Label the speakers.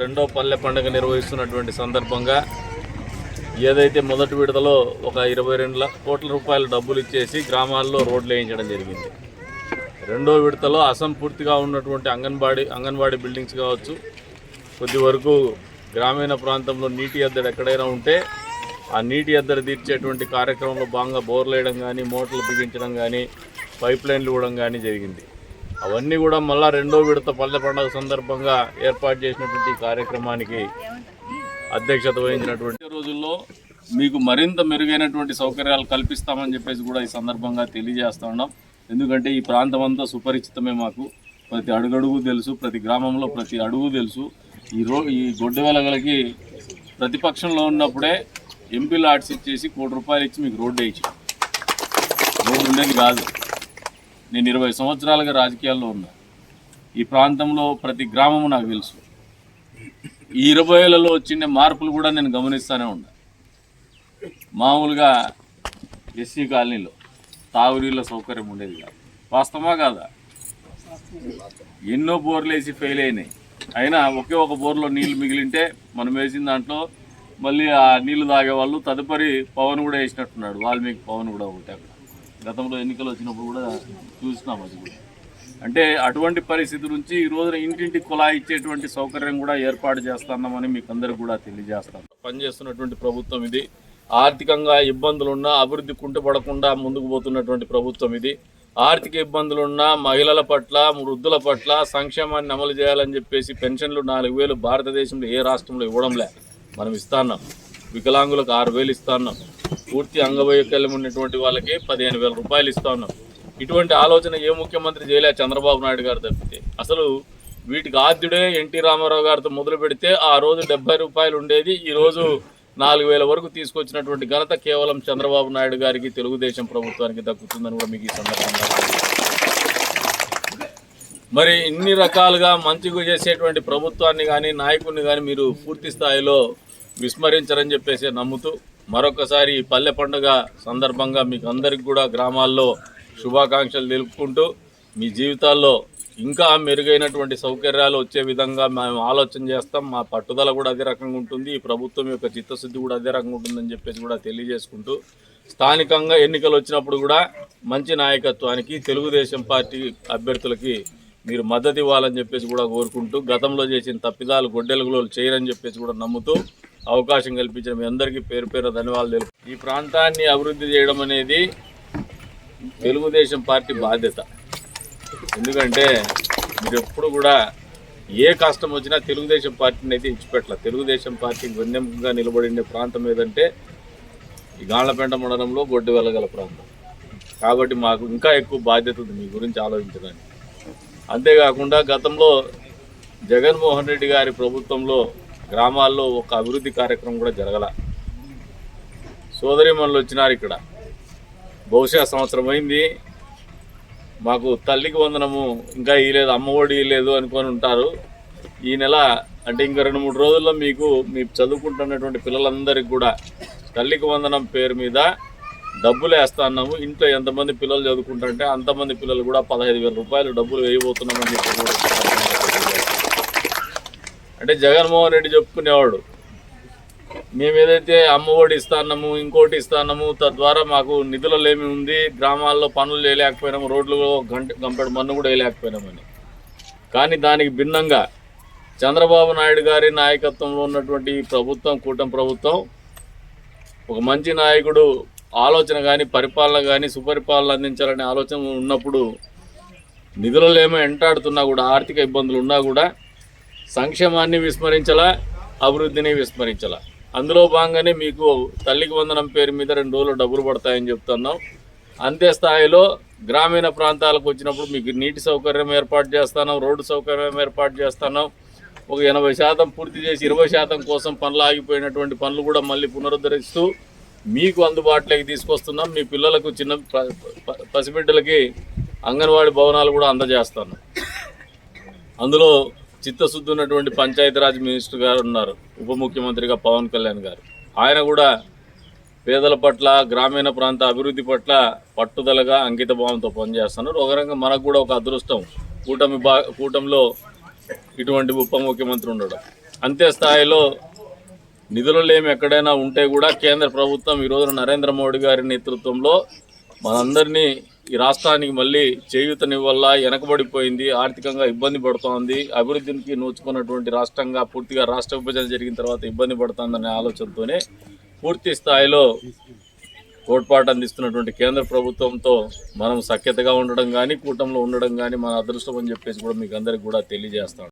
Speaker 1: రెండో పల్లె పండుగ నిర్వహిస్తున్నటువంటి సందర్భంగా ఏదైతే మొదటి విడతలో ఒక ఇరవై రెండు కోట్ల రూపాయల డబ్బులు ఇచ్చేసి గ్రామాల్లో రోడ్లు వేయించడం జరిగింది. రెండో విడతలో అసంపూర్తిగా ఉన్నటువంటి అంగన్వాడీ అంగన్వాడీ బిల్డింగ్స్ కావచ్చు కొద్ది వరకు గ్రామీణ ప్రాంతంలో నీటి ఎద్దడి ఎక్కడైనా ఉంటే ఆ నీటి ఎద్దడి తీర్చేటువంటి కార్యక్రమంలో భాగంగా బోర్లు వేయడం కానీ మోటార్లు బిగించడం కానీ పైప్ లైన్లు ఇవ్వడం కానీ జరిగింది. అవన్నీ కూడా మళ్ళా రెండో విడత పల్లె పండుగ సందర్భంగా ఏర్పాటు చేసినటువంటి కార్యక్రమానికి అధ్యక్షత వహించినటువంటి రోజుల్లో మీకు మరింత మెరుగైనటువంటి సౌకర్యాలు కల్పిస్తామని చెప్పేసి కూడా ఈ సందర్భంగా తెలియజేస్తా ఉన్నాం. ఎందుకంటే ఈ ప్రాంతం అంతా సుపరిచితమే మాకు. ప్రతి అడుగడుగు తెలుసు ప్రతి గ్రామంలో ప్రతి అడుగు తెలుసు. ఈ రో ఈ గొడ్డు వెలగలకి ప్రతిపక్షంలో ఉన్నప్పుడే ఎంపీ లాట్స్ ఇచ్చేసి కోటి రూపాయలు ఇచ్చి మీకు రోడ్డు వేయించి. రోడ్డు ఉండేది కాదు. నేను ఇరవై సంవత్సరాలుగా రాజకీయాల్లో ఉన్నా. ఈ ప్రాంతంలో ప్రతి గ్రామము నాకు తెలుసు. ఈ ఇరవై ఏళ్ళలో వచ్చిన మార్పులు కూడా నేను గమనిస్తూనే ఉన్నా. మామూలుగా ఎస్సీ కాలనీలో తాగునీళ్ళ సౌకర్యం ఉండేది కాదు. వాస్తవమా కాదా? ఎన్నో బోర్లు వేసి ఫెయిల్ అయినాయి. అయినా ఒకే ఒక బోర్లో నీళ్ళు మిగిలింటే మనం వేసిన దాంట్లో మళ్ళీ ఆ నీళ్ళు తాగేవాళ్ళు తదుపరి పవన్ కూడా వేసినట్టున్నాడు. వాల్మీకి పవన్ కూడా ఒకటి అక్కడ. గతంలో ఎన్నికలు వచ్చినప్పుడు కూడా చూసినాం అది. కూడా అంటే అటువంటి పరిస్థితి నుంచి ఈ రోజున ఇంటింటి కుళాయి ఇచ్చేటువంటి సౌకర్యం కూడా ఏర్పాటు చేస్తున్నామని మీకు అందరికి కూడా తెలియజేస్తాం. పనిచేస్తున్నటువంటి ప్రభుత్వం ఇది. ఆర్థికంగా ఇబ్బందులున్నా అభివృద్ధి కుంటుపడకుండా ముందుకు పోతున్నటువంటి ప్రభుత్వం ఇది. ఆర్థిక ఇబ్బందులున్నా మహిళల పట్ల వృద్ధుల పట్ల సంక్షేమాన్ని అమలు చేయాలని చెప్పేసి పెన్షన్లు నాలుగు వేలు భారతదేశంలో ఏ రాష్ట్రంలో ఇవ్వడం లే మనం ఇస్తాన్నాం వికలాంగులకు ఆరు వేలు ఇస్తాన్నాం పూర్తి అంగవైకల్యం ఉన్నటువంటి వాళ్ళకి పదిహేను వేల రూపాయలు ఇస్తా ఉన్నాం. ఇటువంటి ఆలోచన ఏ ముఖ్యమంత్రి చేయలే చంద్రబాబు నాయుడు గారు తప్పితే. అసలు వీటికి ఆద్యుడే ఎన్టీ రామారావు గారితో మొదలు పెడితే ఆ రోజు డెబ్బై రూపాయలు ఉండేది ఈరోజు నాలుగు వేల వరకు తీసుకొచ్చినటువంటి ఘనత కేవలం చంద్రబాబు నాయుడు గారికి తెలుగుదేశం ప్రభుత్వానికి దక్కుతుందని కూడా మీకు ఈ సందర్భంగా మరి ఇన్ని రకాలుగా మంచిగా చేసేటువంటి ప్రభుత్వాన్ని కానీ నాయకుడిని కానీ మీరు పూర్తి స్థాయిలో విస్మరించరని చెప్పేసి నమ్ముతూ మరొకసారి పల్లె పండుగ సందర్భంగా మీకు అందరికి కూడా గ్రామాల్లో శుభాకాంక్షలు తెలుపుకుంటూ మీ జీవితాల్లో ఇంకా మెరుగైనటువంటి సౌకర్యాలు వచ్చే విధంగా మేము ఆలోచన చేస్తాం. మా పట్టుదల కూడా అదే రకంగా ఉంటుంది. ఈ ప్రభుత్వం యొక్క చిత్తశుద్ధి కూడా అదే రకంగా ఉంటుందని చెప్పేసి కూడా తెలియజేసుకుంటూ స్థానికంగా ఎన్నికలు వచ్చినప్పుడు కూడా మంచి నాయకత్వానికి తెలుగుదేశం పార్టీ అభ్యర్థులకి మీరు మద్దతు ఇవ్వాలని చెప్పేసి కూడా కోరుకుంటూ గతంలో చేసిన తప్పిదాలు గొడ్డెలుగులో చేయరని చెప్పేసి కూడా నమ్ముతూ అవకాశం కల్పించిన మీ అందరికీ పేరు పేరు ధన్యవాదాలు తెలుపు ఈ ప్రాంతాన్ని అభివృద్ధి చేయడం అనేది తెలుగుదేశం పార్టీ బాధ్యత. ఎందుకంటే మీరు ఎప్పుడు కూడా ఏ కష్టం వచ్చినా తెలుగుదేశం పార్టీని అయితే ఇచ్చిపెట్టలేదు తెలుగుదేశం పార్టీ వెన్నెముకగా నిలబడిన ప్రాంతం ఏదంటే ఈ గాళ్ళపేంట మండలంలో గొడ్డు వెళ్ళగల ప్రాంతం. కాబట్టి మాకు ఇంకా ఎక్కువ బాధ్యత ఉంది మీ గురించి ఆలోచించడానికి. అంతేకాకుండా గతంలో జగన్మోహన్ రెడ్డి గారి ప్రభుత్వంలో గ్రామాల్లో ఒక అభివృద్ధి కార్యక్రమం కూడా జరగల. సోదరిమణులు వచ్చినారు ఇక్కడ. బహుశా సంవత్సరం అయింది. మాకు తల్లికి వందనము ఇంకా ఇయ్యలేదు అమ్మఒడి ఇయ్యలేదు అనుకొని ఉంటారు. ఈ నెల అంటే ఇంకా రెండు మూడు రోజుల్లో మీకు మీ చదువుకుంటున్నటువంటి పిల్లలందరికీ కూడా తల్లికి వందనం పేరు మీద డబ్బులు వేస్తా అన్నాము. ఇంట్లో ఎంతమంది పిల్లలు చదువుకుంటుంటే అంతమంది పిల్లలు కూడా పదహైదు వేల రూపాయలు డబ్బులు వేయబోతున్నామని చెప్పి అంటే జగన్మోహన్ రెడ్డి చెప్పుకునేవాడు. మేము ఏదైతే అమ్మఒడి ఇస్తాన్నాము ఇంకోటి ఇస్తాన్నాము తద్వారా మాకు నిధులలో ఏమి ఉంది గ్రామాల్లో పనులు వేయలేకపోయినాము రోడ్లు గంట గంపెడు మన్ను కూడా వేయలేకపోయినామని కానీ దానికి భిన్నంగా చంద్రబాబు నాయుడు గారి నాయకత్వంలో ఉన్నటువంటి ప్రభుత్వం కూటమి ప్రభుత్వం ఒక మంచి నాయకుడు ఆలోచన కానీ పరిపాలన కానీ సుపరిపాలన అందించాలనే ఆలోచన ఉన్నప్పుడు నిధులలో ఏమో ఎంటాడుతున్నా కూడా ఆర్థిక ఇబ్బందులు ఉన్నా కూడా సంక్షేమాన్ని విస్మరించలా అభివృద్ధిని విస్మరించలా. అందులో భాగంగానే మీకు తల్లికి వందనం పేరు మీద రెండు రోజులు డబ్బులు పడతాయని చెప్తున్నాం. అంతే స్థాయిలో గ్రామీణ ప్రాంతాలకు వచ్చినప్పుడు మీకు నీటి సౌకర్యం ఏర్పాటు చేస్తున్నాం రోడ్డు సౌకర్యం ఏర్పాటు చేస్తున్నాం. ఒక ఎనభై శాతం పూర్తి చేసి ఇరవై శాతం కోసం పనులు ఆగిపోయినటువంటి పనులు కూడా మళ్ళీ పునరుద్ధరిస్తూ మీకు అందుబాటులోకి తీసుకొస్తున్నాం. మీ పిల్లలకు చిన్న ప- ప- పసిబిడ్డలకి అంగన్వాడీ భవనాలు కూడా అందజేస్తున్నాం. అందులో చిత్తశుద్ధి ఉన్నటువంటి పంచాయతీరాజ్ మినిస్టర్ గారు ఉన్నారు ఉప ముఖ్యమంత్రిగా పవన్ కళ్యాణ్ గారు. ఆయన కూడా పేదల పట్ల గ్రామీణ ప్రాంత అభివృద్ధి పట్ల పట్టుదలగా అంకిత భావంతో పనిచేస్తున్నారు. ఒక రకంగా మనకు కూడా ఒక అదృష్టం. కూటమి బా కూటమిలో ఇటువంటి ఉప ముఖ్యమంత్రి ఉండడం. అంతే స్థాయిలో నిధులు లేమి ఎక్కడైనా ఉంటే కూడా కేంద్ర ప్రభుత్వం ఈ రోజున నరేంద్ర మోడీ గారి నేతృత్వంలో మనందరినీ ఈ రాష్ట్రానికి మళ్ళీ చేయూతనివల్ల వెనకబడిపోయింది ఆర్థికంగా ఇబ్బంది పడుతోంది. అభివృద్ధికి నోచుకున్నటువంటి రాష్ట్రంగా పూర్తిగా రాష్ట్ర విభజన జరిగిన తర్వాత ఇబ్బంది పడుతోందనే ఆలోచనతోనే పూర్తి స్థాయిలో తోడ్పాటు అందిస్తున్నటువంటి కేంద్ర ప్రభుత్వంతో మనం సఖ్యతగా ఉండడం కానీ కూటమిలో ఉండడం కానీ మన అదృష్టం అని చెప్పేసి కూడా మీకు అందరికి కూడా తెలియజేస్తాం